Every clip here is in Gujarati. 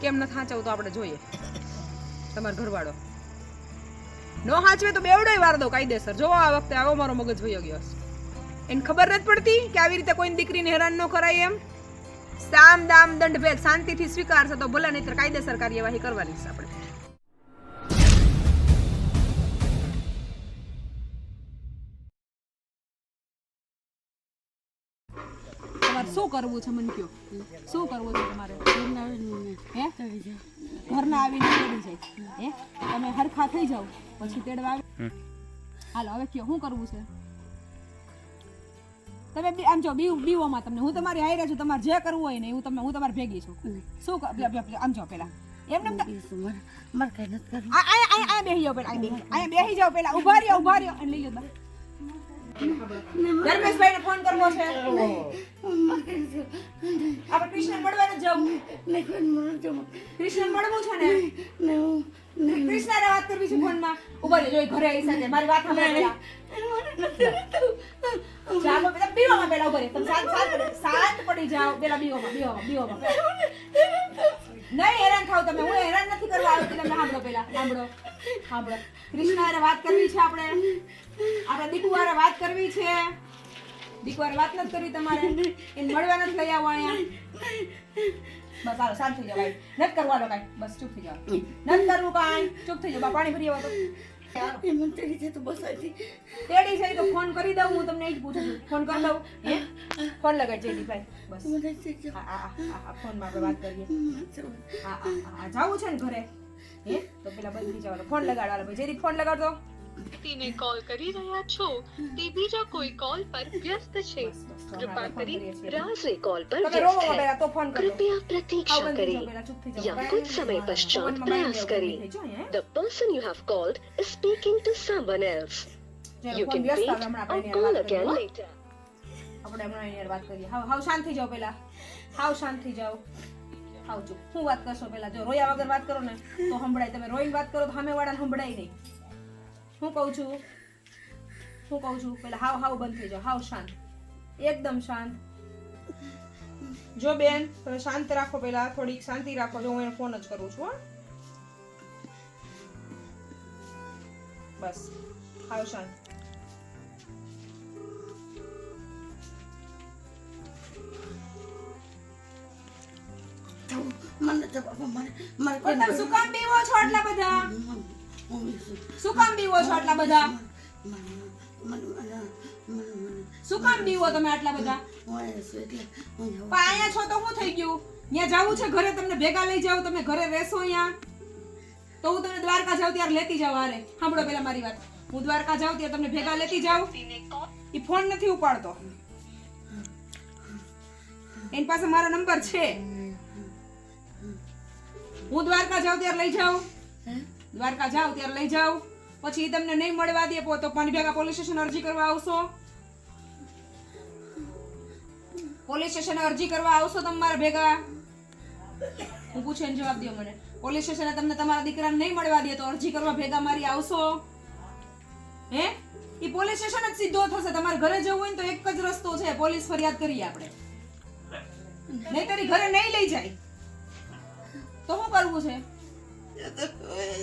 કેમ ન થાંચવું તો આપણે જોઈએ. તમારો ઘરવાળો. નો હાચવે તો બેવડોય વાર દો કાયદેસર. જોવો આ વખતે આવો, મારો મગજ વયો ગયો એને ખબર નથી પડતી કે આવી રીતે કોઈની દીકરીને હેરાન ન કરાય એમ. સામ, દામ દંડ ભેદ શાંતિથી સ્વીકારશે તો ભલે નહીં કાયદેસર કાર્યવાહી કરવાની છે આપણે. શું કરવું છે મને કયો? શું કરવું છે તમારે? હે? ઘરના આવીને તેડી જાય. હે? તમે હરખા થઈ જાઓ પછી તેડવા આવે. હાલો હવે કયો શું કરવું છે? તમે બી- આમ જો બીવ બીવોમાં તમને હું તમારી હારે છું તમારે જે કરવું હોય ને હું તમે હું તમારે ભેગી છું. શું આમ જો પેલા. એમને મારે કઈ નથી કરવું. આ- આ- આ- આ બેહી જાઓ પેલા આ બેહી બેહી જાઓ પેલા ઊભા રહ્યો ઊભા રહ્યો. અને લઈ લો બા ધર્મેશભાઈને ફોન કરવો છે? આપણે કૃષ્ણ મળવા નથી જવું. કૃષ્ણ મળવું છે ને? ને વાત કરવી છે ફોનમાં. ઊભા રહેજો ઘરે આવી સાથે. મારી વાત સાંભળો. ચાલો પેલા બીવામાં પેલા ઊભા રહે. શાંત પડી- જાઓ. પેલા બીવામાં બીવામાં બીવામાં. નહીં હેરાન થાવ તમે, હું હેરાન નથી કરવા આવ્યો તમે સાંભળો પેલા સાંભળો સાંભળો. કૃષ્ણ વાત કરવી છે આપણે. આપણે દીકુ હારે વાત કરવી છે. દીકુ હારે વાત નથી કરવી તમારે. એને મળવા નથી લઈ આવો અહીંયા. બસ હાલો, શાંત થઈ જાવ ભાઈ. નથી કરવાનો કાંઈ. બસ ચૂપ થઈ જાવ નથી કરવું કાંઈ. ચૂપ થઈ જાવ પાણી ભરી આવો તો. એ મને તેડી છે તો બસ આવી તેડી છે તો ફોન કરી દઉં હું તમને એ જ પૂછું છું. ફોન કરી દઉં હે? ફોન લગાડ જયદીપ ભાઈ બસ હા હા હા હા ફોનમાં વાત કરીએ. હા હા હા જાવું છે ને ઘરે? હે? તો પેલા બંધ થઈ જવાનો. ફોન લગાડવાનો જયદીપ ફોન લગાડતો તેને કોલ કરી રહ્યા છો તે બીજા કોઈ કોલ પર વ્યસ્ત છે. કૃપા કરી રાસે કોલ પર વ્યસ્ત છે. કૃપયા પ્રતીક્ષા કરી. યા કુછ સમય પશ્ચાત પ્રયાસ કરી. The person you have called is speaking to someone else you can wait or call again later આપણે હમણાં એની વાત કરીએ. હાવ હાવ શાંત થઈ જાઓ પહેલા હાવ શાંત થઈ જાઓ. હાવ ચૂપ હું વાત કરશો પહેલા જો રોયા વગર વાત કરો ને તો સંભળાય. તમે રોઈને વાત કરો તો સામેવાળાને સંભળાય નહીં. હું કહું છું? હું કહું છું પેલા હાવ હાવ બંધ થઈ જાઓ હાવ શાંત. એકદમ શાંત. જો બેન તમે શાંત રાખો પેલા થોડીક શાંતિ રાખો. જો હું એને ફોન જ કરું છું હા. બસ. હાવ શાંત. મને તો મને તમે શું કામ બીવો છો આટલા બધા? શું કામ બીવો છો આટલા બધા? શું કામ બીવો તમે આટલા બધા? પણ અહીંયા છો તો શું થઈ ગયું? ત્યાં જવું છે ઘરે, તમને ભેગા લઈ જાવ તમે ઘરે રહેશો અહીંયા? તો હું તમને દ્વારકા જાઉં ત્યારે લેતી જાઉં અરે સાંભળો પેલા મારી વાત. હું દ્વારકા જાઉં ત્યારે તમને ભેગા લેતી જાઉં. એ ફોન નથી ઉપાડતો. એની પાસે મારો નંબર છે. હું દ્વારકા જાઉં ત્યારે લઈ જાઉં. દ્વારકા જાઓ, ત્યારે લઈ જાઓ. પછી તમને નહીં મળવા દે તો પાણી પોલીસ સ્ટેશન અરજી કરવા આવશો. પોલીસ સ્ટેશન અરજી કરવા આવશો તમારા ભેગા. હું પૂછે જવાબ દો મને. પોલીસ સ્ટેશને તમને તમારા દીકરાને નહીં મળવા દે, તો અરજી કરવા ભેગા મારી આવશો. હે? ઈ પોલીસ સ્ટેશન જ સીધો થશે. તમારે ઘરે જવું હોય ને તો એક જ રસ્તો છે. પોલીસ ફરિયાદ કરીએ આપણે. નહીં તારી ઘરે નહીં લઈ જાય. તો શું કરવું છે?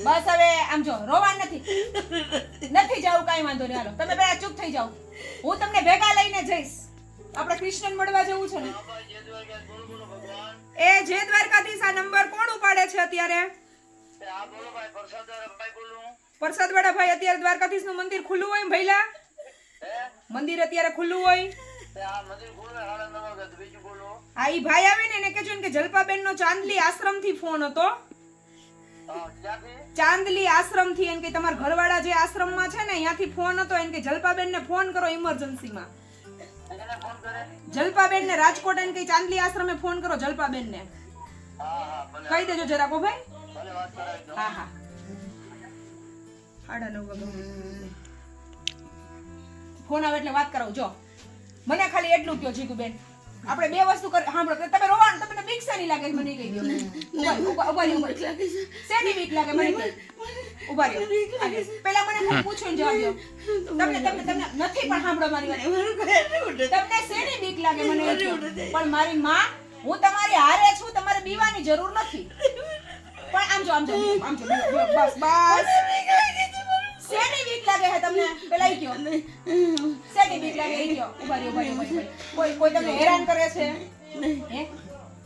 બસ હવે આમ જો રોવા નથી. નથી જવું, કાંઈ વાંધો નહીં. હાલો, તમે પેલા ચૂપ થઈ જાઓ. હું તમને ભેગા લઈને જઈશ. આપણે કૃષ્ણને મળવા જવું છે ને? એ જે દ્વારકાધીશ, આ નંબર કોણ ઉપાડે છે અત્યારે? પ્રસાદવાળા ભાઈ અત્યારે દ્વારકાધીશનું મંદિર ખુલ્લું હોય ભૈલા મંદિર અત્યારે ખુલ્લું હોય? હા, ઈ ભાઈ આવે ને એને કહેજો ને કે જલપાબેન નો ચાંદલી આશ્રમથી ફોન હતો. ચાંદલી આશ્રમથી એમ કે તમારા ઘરવાળા જે આશ્રમમાં છે ને ત્યાંથી ફોન હતો, એમ કે જલપાબેન ને ફોન કરો ઇમરજન્સી માં જલપાબેન ને રાજકોટ એને કે ચાંદલી આશ્રમે ફોન કરો જલપાબેન ને કહી દેજો જરા કો ભાઈ. હા હા. સાડા નવ ફોન આવે એટલે વાત કરાવું. જો. મને ખાલી એટલું કયો જીગુબેન આપણે બે વસ્તુ કર સાંભળો તમે રોવાનું તમને બીક શેની લાગે મને કહી દો. ઊભા રહ્યો, ઊભા શેની બીક લાગે? મને કહી ઊભા રહ્યો આગે. મને પૂછ્યું જવાબ દો. તમને તમને તમને નથી પણ સાંભળો મારી વાત. તમને શેની બીક લાગે? મને પણ મારી માં હું તમારી હારે છું તમારે બીવાની જરૂર નથી. આમ જો આમ જો આમ જો બસ બસ. લાગે છે તમને? પેલા ઈ કયો. શેની બીક લાગે ઈ કયો? ઉભારી ઉભારી. કોઈ કોઈ તમને હેરાન કરે છે?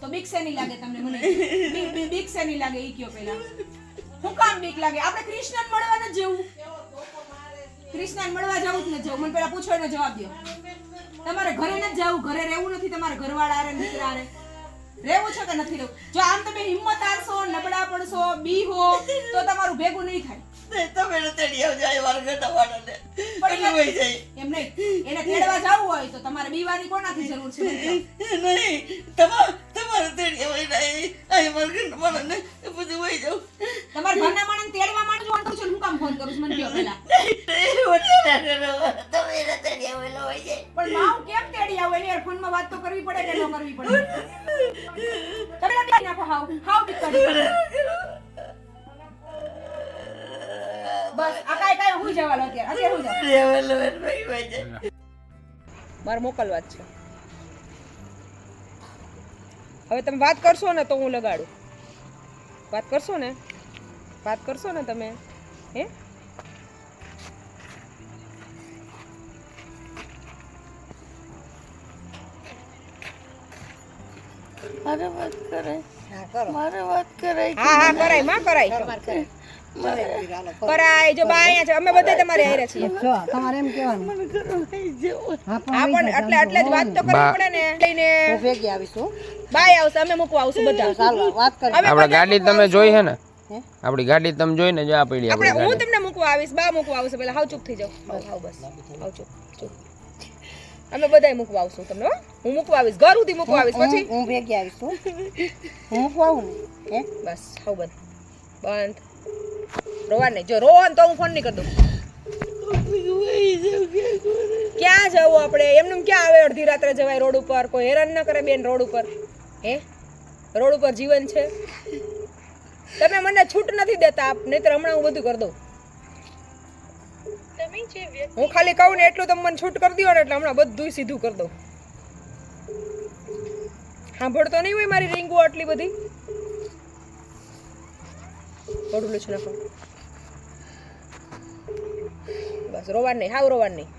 તો બીક શેની લાગે તમને મને? બીક શેની લાગે ઈ કયો પેલા? હું કામ બીક લાગે? આપણે કૃષ્ણને મળવા ન જેવું. કૃષ્ણને મળવા જવું જ ન જવું. મને પેલા પૂછો એનો જવાબ દો તમારે ઘરે ન જવું? ઘરે રહેવું નથી? તમારે ઘરવાળા રે મિત્ર હારે? રહેવું છે કે નથી રહેવું? જો આમ તમે હિંમત હારશો નબળા પડશો બી હો તો તમારું ભેગું નહીં થાય. તમે તેડી આવજો જાય. એમ નહીં. એને તેડવા જવું હોય તો તમારે બીવાની કોનાથી જરૂર છે? નહીં. તમા- તમારે તેડી હોય નહીં. આ મારા ઘરના વાળાને બધું વહી જાઉં. તમારા ઘરના માણસને તેડવા માટે ફોન કરું છું હું કામ ફોન કરું છું મને કહો પહેલા નહીં, વધારે ના કરો. તમે એને તેડી આવો એટલે વહી પણ માં કેમ તેડી આવું એની ફોનમાં વાત તો કરવી પડે કે ન કરવી પડે તમે લખી નાખો હાવ હાવ બીક બસ આ કાંઈ કાંઈ હું જવા અત્યારે અત્યારે હું જાવ રહેવા લો એટલે વહી વહી જાય. મારે મોકલવા જ છે હવે તમે વાત કરશો ને તો હું લગાડું. વાત કરશો ને? વાત કરશો ને તમે? હે? મારે વાત કરાય. મારે વાત કરાય. હા હા કરાયમાં કરાય. કરાય જો બા અહીંયા છે અમે બધા તમારે હારે છીએ. જો તમારે એમ કહેવાનું. હા પણ એટલે એટલે જ વાત તો કરવી પડે ને લઈને ભેગી આવીશું બાય આવશે અમે મૂકવા આવશું બધા. ચાલો વાત કરી. આપણે ગાડી તમે જોઈ હે ને? આપણી ગાડી તમે જોઈ ને જો આ પડી આપણે હું તમને મૂકવા આવીશ બા મૂકવા આવશે પહેલા. હાવ ચૂપ થઈ જાવ હાવ હાવ બસ. હાવ ચૂપ ચૂપ. અમે બધાય મૂકવા આવશું તમને હું. મૂકવા આવીશ ઘર સુધી મૂકવા આવીશ પછી. હું હું ભેગી આવીશ હું. મૂકવા આવું હે? બસ હાવ બંધ. બંધ. રોવા નહીં જો રોવા તો હું ફોન નહીં કરી. દઉં. ક્યાં જવું આપણે? એમને ક્યાં આવે અડધી રાત્રે જવાય રોડ ઉપર? કોઈ હેરાન ન કરે બેન રોડ ઉપર. હે? રોડ ઉપર જીવન છે. તમે મને છૂટ નથી દેતા નહીતર હમણાં હું બધું કરી દઉં. હું ખાલી કહું ને એટલું તમે મને છૂટ કરી દો ને એટલે હમણાં બધું સીધું કરી દઉં. સાંભળતો નહીં હોય મારી રીંગો આટલી બધી? મોઢું લૂછું નાખો. બસ રોવાનું નહીં હાવ રોવાનું નહીં.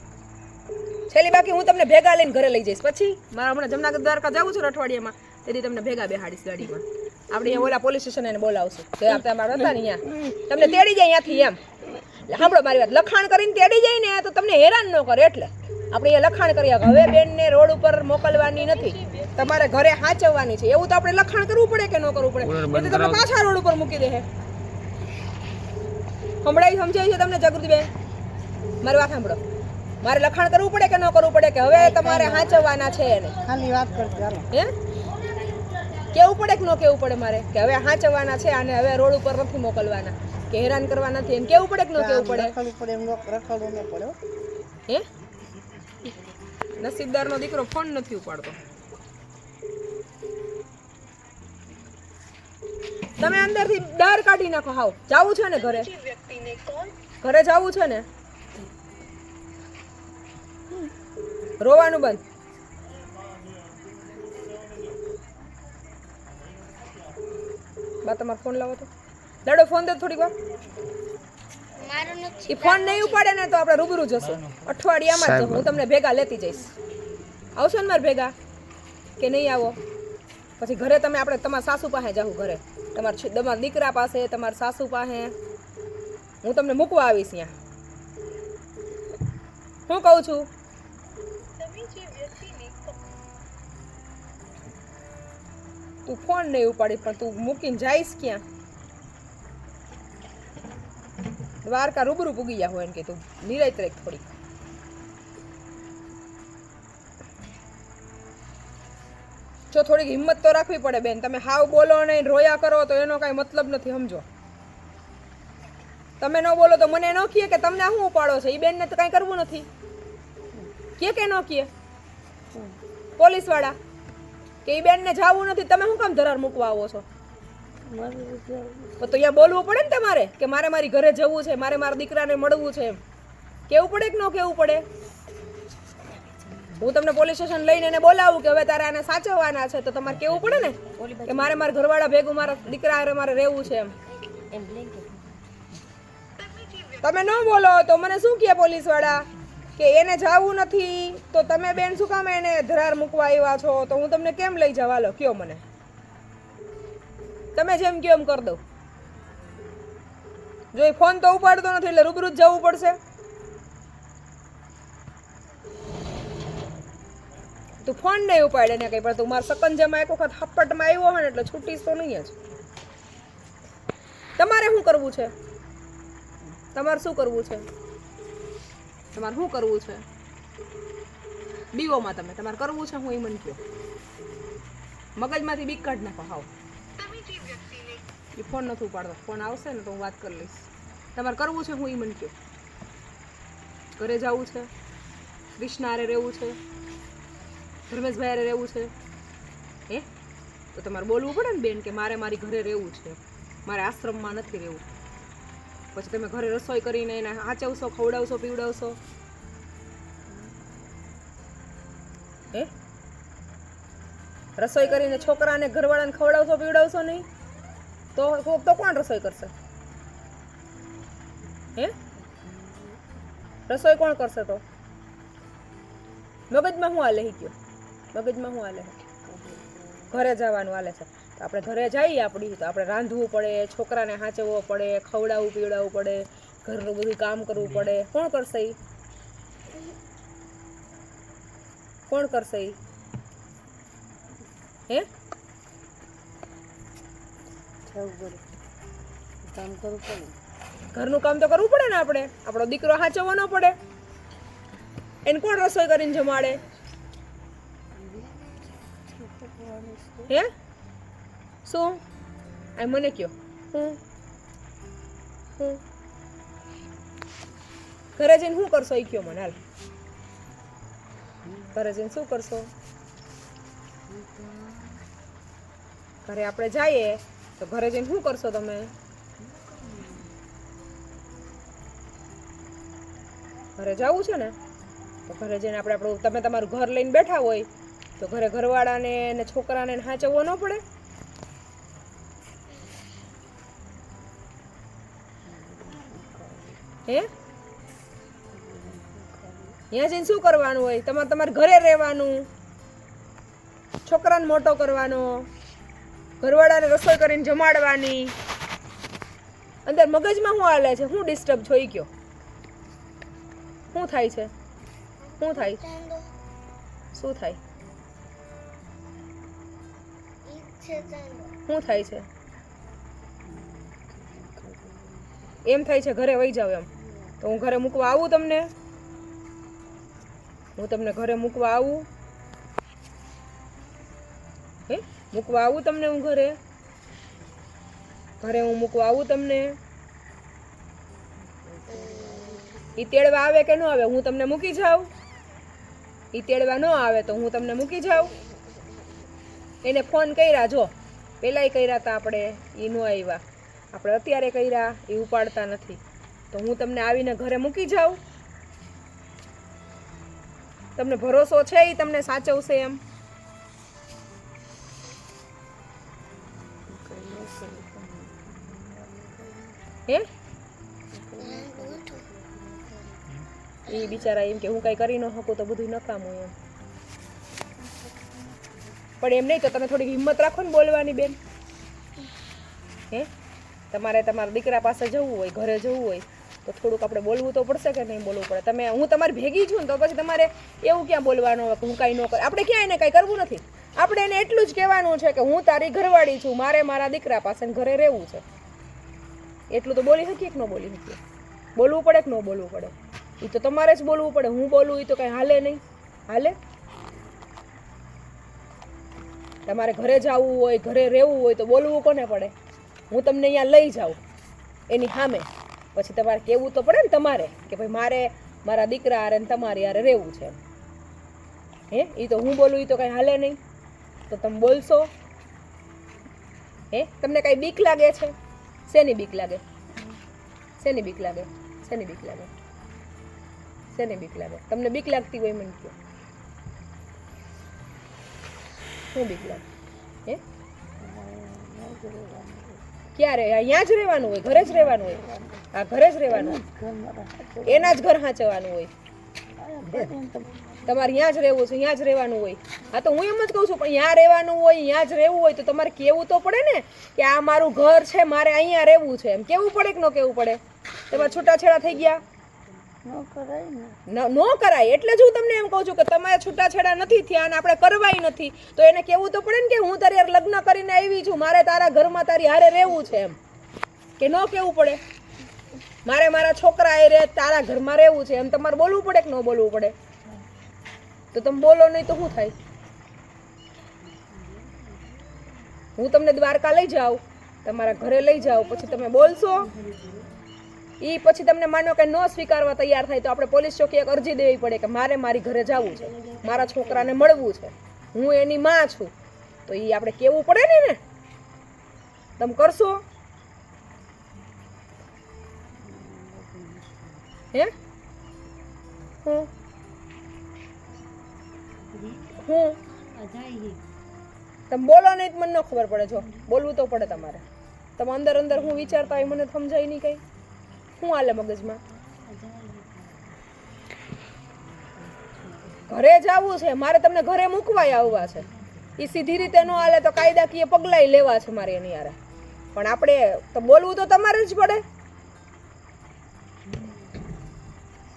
છેલ્લી બાકી હું તમને ભેગા લઈને ઘરે લઈ જઈશ. પછી મારા હમણાં જમનાગર દ્વારકા જવું છું ને અઠવાડિયામાં તેથી તમને ભેગા બેહાડીશ ગાડીમાં. આપણે અહીંયા ઓલા પોલીસ સ્ટેશન એને બોલાવશું. જે આપણે અમારા હતા ને અહીંયા. તમને તેડી જાય અહીંયાથી એમ. સાંભળો મારી વાત. લખાણ કરીને તેડી જાય ને તો તમને હેરાન ન કરે એટલે. આપણે એ લખાણ કરી હવે બેનને રોડ ઉપર મોકલવાની નથી. તમારે ઘરે સાચવવાની છે. એવું તો આપણે લખાણ કરવું પડે કે ન કરવું પડે? તમે પાછા રોડ ઉપર મૂકી દે હમણાં સમજાય છે તમને જાગૃતિબેન? મારી વાત સાંભળો. મારે લખાણ કરવું પડે કે ન કરવું પડે કે હવે તમારે હાંચવવાના છે એને? ખાલી વાત કરજો હે? કેવું પડે કે ન કેવું પડે મારે? કે હવે હાંચવવાના છે અને હવે રોડ ઉપર નથી મોકલવાના કે હેરાન કરવા નથી એને કેવું પડે કે ન કેવું પડે? રખડવું પડે એમ રખડવું ન પડે હે? નસીબદારનો દીકરો ફોન નથી ઉપાડતો. તમે અંદરથી ડર કાઢી નાખો. હાવ જાવું છે ને ઘરે? ઘરે જાવું છે ને? રોવાનું બંધ. બા તમારો ફોન લાવો તો. લડો ફોન દે થોડીક વાર. એ ફોન નહીં ઉપાડે ને તો આપણે રૂબરૂ જશું. અઠવાડિયામાં જ હું તમને ભેગા લેતી જઈશ. આવશો ને મારે ભેગા? કે નહીં આવો? પછી ઘરે તમે આપણે તમારા સાસુ પાસે જાઉં ઘરે. તમારા છો- તમારા દીકરા પાસે તમારા સાસુ પાસે. હું તમને મૂકવા આવીશ ત્યાં હું કહું છું? તમે જે વ્યક્તિને કોલ તું ફોન નહીં ઉપાડી પણ તું મૂકીને જઈશ ક્યાં? દ્વારકા રૂબરૂ પૂગી ગયા હોય એમ કે તું નિરાયત રેખ થોડી જો થોડીક હિંમત તો રાખવી પડે બેન. તમે હાવ બોલો અને રોયા કરો તો એનો કાંઈ મતલબ નથી, સમજો. તમે ન બોલો તો મને ન કહે કે તમને શું ઉપાડો છે? એ બેનને તો કાંઈ કરવું નથી. કે કે ન કહે પોલીસવાળા, કે એ બેનને જાવું નથી, તમે શું કામ ધરાર મૂકવા આવો છો? તો તો અહીંયા બોલવું પડે ને તમારે, કે મારે મારી ઘરે જવું છે, મારે મારા દીકરાને મળવું છે એમ. કેવું પડે કે ન કેવું પડે? હું તમને પોલીસ સ્ટેશન લઈને એને બોલાવું કે હવે તારે આને સાચવવાના છે તો તમારે કેવું પડે ને? કે મારે મારા ઘરવાળા ભેગું મારા દીકરા હારે મારે રહેવું છે એમ. તમે ન બોલો તો મને શું કહે પોલીસવાળા? કે એને જાવું નથી તો તમે બેન શું કામ એને ધરાર મૂકવા આવ્યા છો? તો હું તમને કેમ લઈ જવા લો કયો મને. તમે જેમ કયો એમ કરી દઉં. જો એ ફોન તો ઉપાડતો નથી એટલે રૂબરૂ જ જવું પડશે. તું ફોન નહીં ઉપાડે ને કંઈ પણ તું મારા સકંજામાં એક વખત હપ્પટમાં આવ્યો હોય ને એટલે છૂટીશ તો નહીં જ. તમારે શું કરવું છે? તમારે શું કરવું છે? તમારે શું કરવું છે? બીવોમાં તમે તમારે કરવું છે? હું એ મન કહો મગજમાંથી બીક કાઢ નાખો હાવ. એ ફોન નથી ઉપાડતો. ફોન આવશે ને તો હું વાત કરી લઈશ. તમારે કરવું છે? હું એ મન કહો ઘરે જવું છે? કૃષ્ણારે રહેવું છે? ધર્મેશભાઈ અરે રહેવું છે? હે? તો તમારે બોલવું પડે ને બેન કે મારે મારી ઘરે રહેવું છે. મારે આશ્રમમાં નથી રહેવું. પછી તમે ઘરે રસોઈ કરીને એને આચવશો ખવડાવશો, પીવડાવશો? હે? રસોઈ કરીને છોકરાને ઘરવાળાને ખવડાવશો, પીવડાવશો નહીં? તો તો- તો કોણ રસોઈ કરશે? હે? રસોઈ કોણ કરશે તો? મગજમાં હું આ લઈ ગયો? મગજમાં શું હાલે? છે? ઘરે જવાનું હાલે છે. તો આપણે ઘરે જઈએ આપણી તો આપણે રાંધવું પડે છોકરાને સાચવવો પડે ખવડાવવું પીવડાવવું પડે ઘરનું બધું કામ કરવું પડે. કોણ કરશે એ કોણ કરશે ઈ? હે? કામ કરવું પડે. ઘરનું કામ તો કરવું પડે ને આપણે. આપણો દીકરો સાચવવો ન પડે. એને કોણ રસોઈ કરીને જમાડે? હે? શું? આ મને કયો. હું હું ઘરે જઈને શું કરશો? એ કયો મને હાલ. ઘરે જઈને શું કરશો? ઘરે આપણે જઈએ તો ઘરે જઈને શું કરશો તમે? ઘરે જવું છે ને? તો ઘરે જઈને આપણે આપણું તમે તમારું ઘર લઈને બેઠા હોય તો ઘરે ઘરવાળાને ને છોકરાને હાચવવો ન પડે? હે? ત્યાં જઈને શું કરવાનું હોય? તમારે તમારે ઘરે રહેવાનું છોકરાને મોટો કરવાનો ઘરવાળાને રસોઈ કરીને જમાડવાની. અંદર મગજમાં શું હાલે છે? શું ડિસ્ટર્બ થઈ ગયો? શું થાય છે? શું થાય? શું થાય? શું થાય છે? એમ થાય છે ઘરે વહી જાવ એમ. તો હું ઘરે મૂકવા આવું તમને? હું તમને ઘરે મૂકવા આવું? હે? મૂકવા આવું તમને હું ઘરે? ઘરે હું મૂકવા આવું તમને? ઈ તેડવા આવે કે ન આવે? હું તમને મૂકી જાઉં? ઈ તેડવા ન આવે તો હું તમને મૂકી જાઉં? એને ફોન કર્યા, જો. પહેલાંય કર્યા હતા આપણે એ ન આવ્યા. આપણે અત્યારે કર્યા એ ઉપાડતા નથી. તો હું તમને આવીને ઘરે મૂકી જાઉં. તમને ભરોસો છે એ તમને સાચવશે એમ? હે? એ બિચારા એમ કે હું કઈ કરી ન શકું તો બધું નકામું એમ. પણ એમ નહીં તો તમે થોડીક હિંમત રાખો ને બોલવાની બેન. હે? તમારે તમારા દીકરા પાસે જવું હોય, ઘરે જવું હોય, તો થોડુંક આપણે બોલવું તો પડશે કે નહીં બોલવું પડે? તમે, હું તમારી ભેગી છું ને તો પછી તમારે એવું ક્યાં બોલવાનું હોય કે હું કાંઈ ન કરું? આપણે ક્યાં એને કાંઈ કરવું નથી. આપણે એને એટલું જ કહેવાનું છે કે હું તારી ઘરવાળી છું, મારે મારા દીકરા પાસે ઘરે રહેવું છે. એટલું તો બોલી શકીએ કે ન બોલી શકીએ? બોલવું પડે કે ન બોલવું પડે? એ તો તમારે જ બોલવું પડે. હું બોલું એ તો કાંઈ હાલે નહીં. હાલે? તમારે ઘરે જવું હોય, ઘરે રહેવું હોય તો બોલવું કોને પડે? હું તમને અહીંયા લઈ જાઉં, એની સામે. પછી તમારે કહેવું તો પડે ને તમારે કે ભાઈ મારે, મારા દીકરા હારે ને તમારી હારે રહેવું છે. હે? એ તો હું બોલું એ તો કાંઈ હાલે નહીં. તો તમે બોલશો? હે? તમને કાંઈ બીક લાગે છે? શેની બીક લાગે? શેની બીક લાગે? શેની બીક લાગે? શેની બીક લાગે? તમને બીક લાગતી હોય મને કહો. શું બીક લાગે હે? ક્યારે? અહીંયા જ રહેવાનું હોય, ઘરે જ રહેવાનું હોય. હા ઘરે જ રહેવાનું એના જ ઘર હાંચવાનું હોય. તમારે અહીંયા જ રહેવું છે અહીંયા જ રહેવાનું હોય. હા, તો હું એમ જ કહું છું, પણ અહીંયા રહેવાનું હોય અહીંયા જ રહેવું હોય, તો તમારે કેવું તો પડે ને કે આ મારું ઘર છે, મારે અહીંયા રહેવું છે. એમ કેવું પડે કે ન કેવું પડે? તમારે છૂટાછેડા થઈ ગયા? ન કરાય એટલે જ હું તમને એમ કહું છું કે તમારે છૂટાછેડા નથી થયા અને આપણે કરવાય નથી. તો એને કેવું તો પડે ને કે હું તારે લગ્ન કરીને આવી છું. મારે તારા ઘરમાં તારી હારે રહેવું છે એમ. કે ન કેવું પડે? મારે મારા છોકરા એ રે, તારા ઘરમાં રહેવું છે. એમ તમારે બોલવું પડે કે ન બોલવું પડે? તો તમે બોલો, નહીં તો શું થાય? હું તમને દ્વારકા લઈ જાઉં. તમારા ઘરે લઈ જાઉં. પછી તમે બોલશો? એ પછી તમને માનો કે ન સ્વીકારવા તૈયાર થાય તો આપણે પોલીસ ચોકી એક અરજી દેવી પડે કે મારે મારી ઘરે જવું છે. મારા છોકરાને મળવું છે. હું એની માં છું. તો એ આપણે કેવું પડે ને ને તમે કરશો? હે? હું? હું? તમે બોલો નહીં મને ન ખબર પડે જો. બોલવું તો પડે તમારે. તમે અંદર અંદર હું વિચારતા હોય મને સમજાય નહીં કઈ. શું હાલે મગજમાં? ઘરે જવું છે. મારે તમને ઘરે મૂકવાય આવવા છે. એ સીધી રીતે ન હાલે તો કાયદાકીય પગલાં લેવા છે મારે એની યારે પણ આપણે તો બોલવું તો તમારે જ પડે.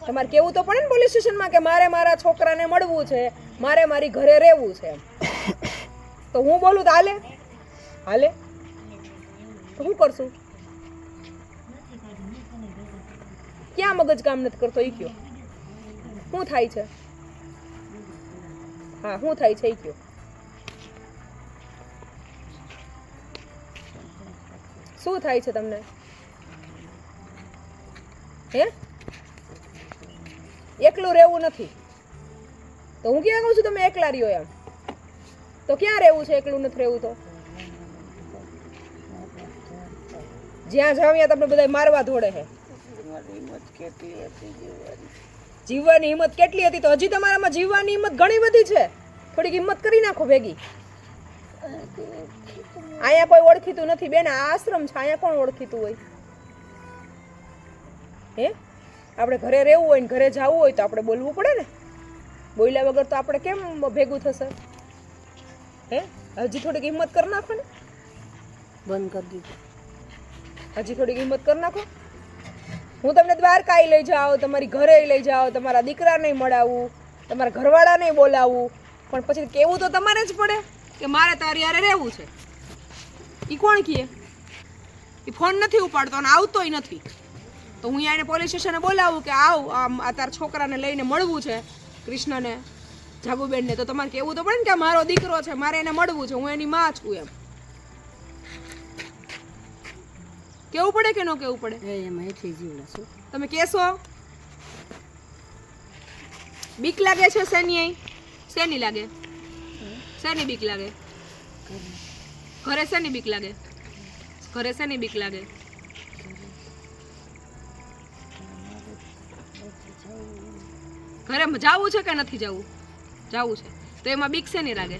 તમારે કેવું તો પડે ને પોલીસ સ્ટેશનમાં કે મારે મારા છોકરાને મળવું છે, મારે મારી ઘરે રહેવું છે તો હું બોલું તો હાલે. હાલે. તો શું કરશું? ક્યાં મગજ કામ નથી કરતો એ કયો? શું થાય છે? હા શું થાય છે એ કયો? શું થાય છે તમને? હે? એકલું રહેવું નથી. તો હું ક્યાં કહું છું તમે એકલા રહ્યો એમ? તો ક્યાં રહેવું છે એકલું નથી રહેવું તો? જ્યાં જાવ ત્યાં તમને બધા મારવા ધોડે મારી હિંમત કેટલી હતી જીવવાની? જીવવાની હિંમત કેટલી હતી તો હજી તમારામાં જીવવાની હિંમત ઘણી બધી છે. થોડીક હિંમત કરી નાખો ભેગી. અહીંયા કોઈ ઓળખીતું નથી બેન આ આશ્રમ છે અહીંયા કોણ ઓળખીતું હોય? હે? આપણે ઘરે રહેવું હોય ને ઘરે જવું હોય તો આપણે બોલવું પડે ને? બોલ્યા વગર તો આપણે કેમ ભેગું થશે? હે? હજી થોડીક હિંમત કરી નાખો ને. બંધ કરી દીધું. હજી થોડીક હિંમત કરી નાખો. હું તમને દ્વારકાએ લઈ જાઉં, તમારી ઘરે લઈ જાઉં, તમારા દીકરાને મળાવું, તમારા ઘરવાળાને બોલાવું. પણ પછી કેવું તો તમારે જ પડે કે મારે તારી હારે રહેવું છે. એ કોણ કહે એ ફોન નથી ઉપાડતો અને આવતોય નથી. તો હું એને પોલીસ સ્ટેશને બોલાવું કે આવ, આમ આ તારા છોકરાને લઈને મળવું છે, કૃષ્ણને, જાગુબેનને. તો તમારે કેવું તો પડે ને કે મારો દીકરો છે, મારે એને મળવું છે, હું એની માં છું એમ. કેવું પડે કે ન કેવું પડે? એમાં એટલી જીવડા શું? તમે કહેશો બીક લાગે છે શેની અહીં? શેની લાગે? શેની બીક લાગે? ઘરે શેની બીક લાગે? ઘરે શેની બીક લાગે? ઘરે જવું છે કે નથી જવું? જવું છે. તો એમાં બીક શેની લાગે?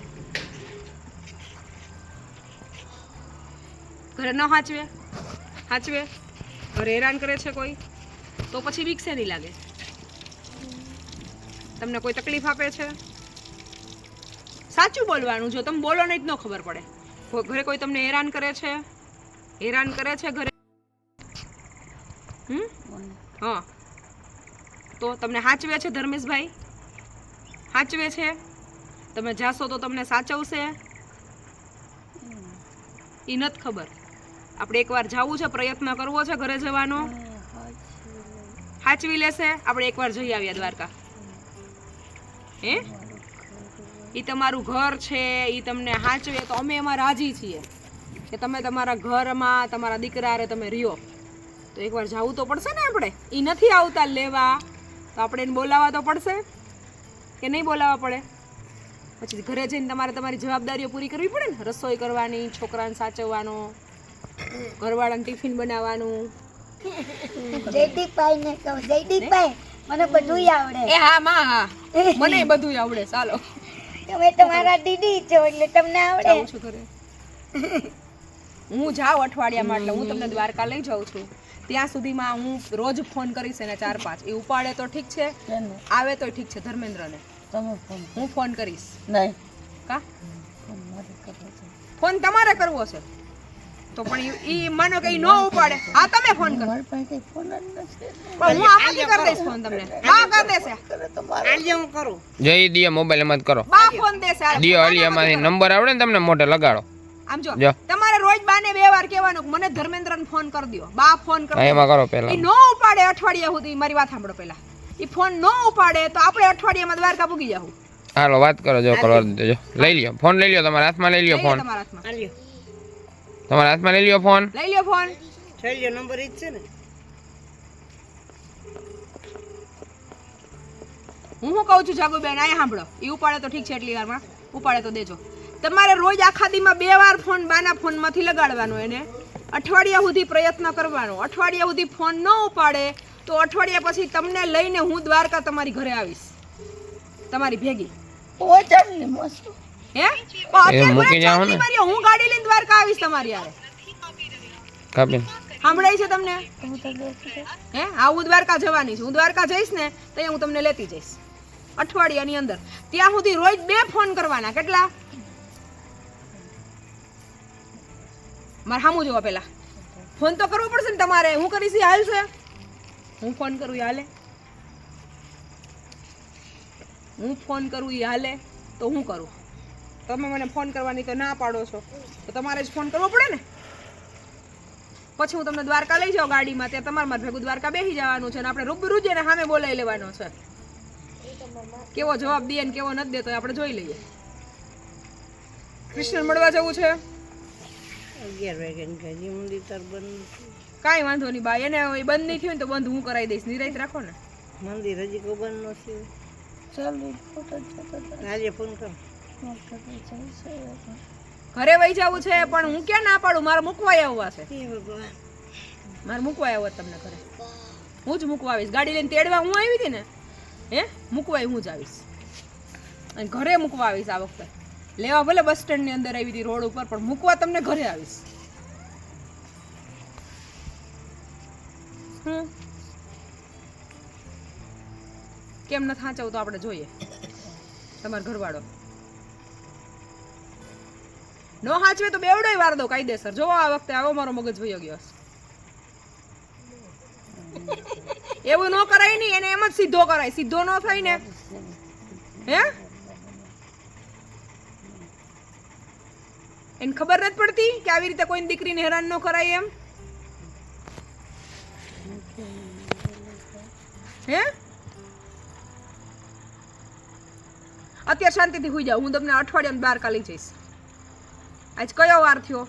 ઘરે ન હાચવે? હાચવે? ઘરે હેરાન કરે છે કોઈ? તો પછી વિકસે નહીં લાગે. તમને કોઈ તકલીફ આપે છે? સાચું બોલવાનું, જો તમે બોલો નહીં જ ન ખબર પડે. ઘરે કોઈ તમને હેરાન કરે છે? હેરાન કરે છે ઘરે? હમ? હા. તો તમને સાચવે છે ધર્મેશભાઈ? સાચવે છે? તમે જાશો તો તમને સાચવશે? એ નથી ખબર. આપણે એકવાર જવું છે પ્રયત્ન કરવો છે ઘરે જવાનો. સાચવી લેશે. આપણે એકવાર જઈ આવ્યા દ્વારકા. હે? એ તમારું ઘર છે એ તમને સાચવે તો અમે એમાં રાજી છીએ કે તમે તમારા ઘરમાં તમારા દીકરા તમે રહ્યો. તો એકવાર જવું તો પડશે ને આપણે? એ નથી આવતા લેવા. તો આપણે એને બોલાવવા તો પડશે? કે નહીં બોલાવવા પડે? પછી ઘરે જઈને તમારે તમારી જવાબદારીઓ પૂરી કરવી પડે ને? રસોઈ કરવાની છોકરાને સાચવવાનો. ઘરવાળાને ટિફિન બનાવવાનું. જયદીપભાઈ ને કહું જયદીપભાઈ મને બધું આવડે. એ હા માં હા. મને બધું આવડે ચાલો. તમે તમારા દીદી છો એટલે તમને આવડે. હું જાઉં અઠવાડિયામાં એટલે હું તમને દ્વારકા લઈ જાઉં છું. ત્યાં સુધીમાં હું રોજ ફોન કરીશ એને ચાર પાંચ. એ ઉપાડે તો ઠીક છે આવે તો ઠીક છે ધર્મેન્દ્રને. હું ફોન કરીશ. નહીં. કા? ફોન તમારે કરવો છે. તો પણ ઈ માનો કે ઈ નો ઉપાડે. હા તમે ફોન કરો. મારી પાસે કઈ ફોન જ નથી. પણ હું આમાંથી કરી દઈશ ફોન તમને. બા કરી દેશે. આજે હું કરું. જય દિય મોબાઈલ એમાં જ કરો. બા ફોન દેશે. દિયો હાલી એમાંથી નંબર આવડે ને તમને મોઢે લગાડો. આમ જો. તમારે રોજ બાને બે વાર કહેવાનું કે મને ધર્મેન્દ્રને ફોન કરી દ્યો. બા ફોન કરો એમાં કરો ઈ પહેલા નો ઉપાડે અઠવાડિયા સુધી. મારી વાત સાંભળો પહેલા. ઈ ફોન નો ઉપાડે તો આપણે અઠવાડિયામાં દ્વારકા પૂગી જાવ હાલો વાત કરો જો કરો દેજો. લઈ લ્યો ફોન લઈ લ્યો તમારા હાથમાં લઈ લ્યો લો ફોન તમારા હાથમાં. આલ્યો. તમારા હાથમાં લઈ લ્યો ફોન. લઈ લ્યો ફોન. શૈલ્યો નંબર ઈ છે ને. હું શું કહું છું જાગુબેન આય સાંભળો. ઈ ઉપાડે તો ઠીક છે એટલી વારમાં. ઉપાડે તો દેજો. તમારે રોજ આખા દીમાં બે વાર ફોન બાના ફોનમાંથી લગાડવાનો એને અઠવાડિયા સુધી પ્રયત્ન કરવાનો. અઠવાડિયા સુધી ફોન ન ઉપાડે તો અઠવાડિયા પછી તમને લઈને હું દ્વારકા તમારી ઘરે આવીશ. તમારી ભેગી. પહોંચાડ ને મસ્ત. હે? મૂકી ને. હું ગાડી લઈને દ્વારકા આવીશ તમારી કાપીને. સાંભળાય છે તમને? હે? હા હું દ્વારકા જવાની છું. હું દ્વારકા જઈશ ને ત્યાં હું તમને લેતી જઈશ. અઠવાડિયાની અંદર. ત્યાં સુધી રોજ બે ફોન કરવાના. કેટલા? મારે સામું જોવા પેલા. ફોન તો કરવો પડશે ને તમારે. હું કરીશ ઈ હાલશે હું ફોન કરું ઈ હાલે? હું ફોન કરું ઈ હાલે? તો હું કરું? તમે મને ફોન કરવાની તો ના પાડો છો તો તમારે જ ફોન કરવો પડે ને? પછી હું તમને દ્વારકા લઈ જાઉં ગાડીમાં ત્યાં તમારા મારે ભેગું દ્વારકા બેસી જવાનું છે અને આપણે રૂબરૂ જઈને સામે બોલાવી લેવાનો છે. કેવો જવાબ દે ને કેવો નથી દેતો આપણે જોઈ લઈએ. કૃષ્ણ મળવા જવું છે? અગિયાર વાગ્યાની ગાડી મંદિર તાર બંધ કાંઈ વાંધો નહીં બાઈ એને એ બંધ નહીં થયું ને તો બંધ હું કરાવી દઈશ. નિરાઈત રાખો ને. મંદિર હજી કોઈ બંધ ન થયું ચાલુ. આજે ફોન કર. ઘરે વહી જવું છે પણ હું ક્યાં ના પાડું? મારે મૂકવા આવવા છે. મારે મૂકવા આવવા તમને ઘરે. હું જ મૂકવા આવીશ. ગાડી લઈને તેડવા હું આવી હતી ને? હે? મૂકવા હું જ આવીશ. અને ઘરે મૂકવા આવીશ આ વખતે. લેવા ભલે બસ સ્ટેન્ડની અંદર આવી હતી રોડ ઉપર પણ મૂકવા તમને ઘરે આવીશ. હમ. કેમ ન થાચવું તો આપણે જોઈએ. તમારો ઘરવાળો. નો હાચવે તો બેવડો વાર દો, કાયદેસર. જોવો આ વખતે આવો, મારો મગજ ભયો ગયો એવું ન કરાય નહીં, એને એમ જ સીધો કરાય. સીધો ન થાય ને. હે? એને ખબર નથી પડતી કે આવી રીતે કોઈ દીકરીને હેરાન ન કરાય એમ? હે? અત્યારે શાંતિથી હોઈ જાઓ. હું તમને અઠવાડિયામાં બહાર કાઢી જઈશ. આજ કયો વાર થયો?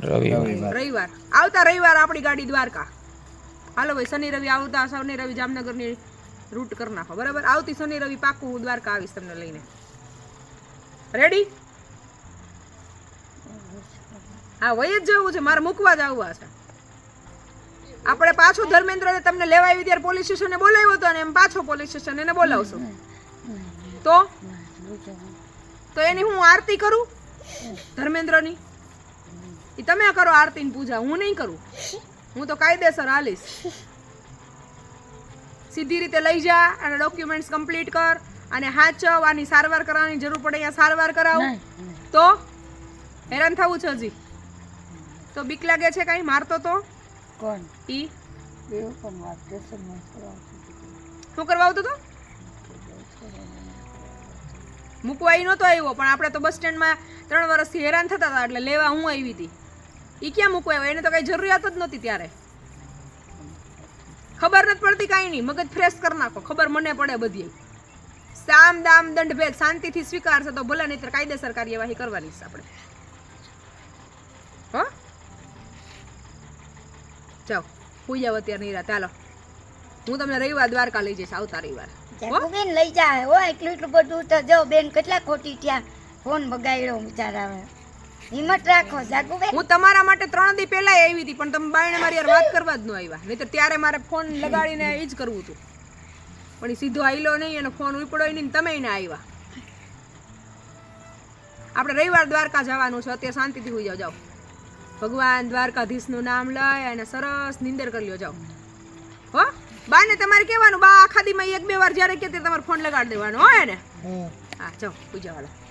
રવિવાર. રવિવાર. આવતા રવિવાર આપણી ગાડી દ્વારકા. હાલો ભાઈ શનિ રવિ આવતા શનિ રવિ જામનગરની રૂટ કરી નાખો. બરાબર? આવતી શનિ રવિ પાકું હું દ્વારકા આવીશ તમને લઈને. રેડી હા વહી જ જવું છે. મારે મૂકવા જ આવવા છે. આપણે પાછો ધર્મેન્દ્રને તમને લેવા આવી ત્યારે પોલીસ સ્ટેશને બોલાવ્યો હતો અને એમ પાછો પોલીસ સ્ટેશન એને બોલાવશું. તો? તો એની હું આરતી કરું? ધર્મેન્દ્રની? એ તમે કરો આરતી પૂજા હું નહીં કરું. હું તો કાયદેસર હાલીશ. સીધી રીતે લઈ જા અને ડોક્યુમેન્ટ્સ કમ્પ્લીટ કર અને હાચવ આની સારવાર કરવાની જરૂર પડે અહીંયા સારવાર કરાવ. તો? હેરાન થવું છે હજી. તો બીક લાગે છે કાંઈ? મારતો તો? કોણ? ઈ? શું કરવા આવતો તો? મૂકવા એ નહોતો આવ્યો, પણ આપણે તો બસ સ્ટેન્ડમાં ત્રણ વર્ષથી હેરાન થતા હતા, એટલે લેવા હું આવી હતી. એ ક્યાં મૂકવા આવ્યો? એને તો કંઈ જરૂરિયાત જ નહોતી ત્યારે. ખબર નથી પડતી કાંઈ નહીં, મગજ ફ્રેશ કરી નાખો, ખબર મને પડે બધી. સામ દામ દંડ ભેદ શાંતિથી સ્વીકારશે તો ભલે નહીં કાયદેસર કાર્યવાહી કરવાની છે આપણે. હો? જાઓ પૂજા અત્યારે નહીં રાતે. ચાલો હું તમને રવિવાર, દ્વારકા લઈ જઈશ, આવતા રવિવાર. જાકુબેન લઈ જાય. ઓ એટલું એટલું બધું તો જો બેન કેટલા ખોટી ત્યાં ફોન બગાડ્યો બિચારા હિંમત રાખો જાકુબેન હું તમારા માટે ત્રણ દી પહેલા આવી હતી પણ તમે બાયણે મારી યાર વાત કરવા જ ન આવ્યા. નહીં ત્યારે મારે ફોન લગાડીને એ જ કરવું હતું. પણ સીધો આયલો નહીં અને ફોન ઉપડો નહીં તમે એને આવ્યા. આપણે રવિવાર દ્વારકા જવાનું છે અત્યારે શાંતિથી હોઈ જાઓ જાઓ. ભગવાન દ્વારકાધીશનું નામ લઈ અને સરસ નિંદર કરી લો જાઓ. હો? બા ને તમારે કહેવાનું બા આખા દીમાં એક બે વાર જ્યારે કે તમારે ફોન લગાડી દેવાનો હોય ને હા ચો પૂજા વાળા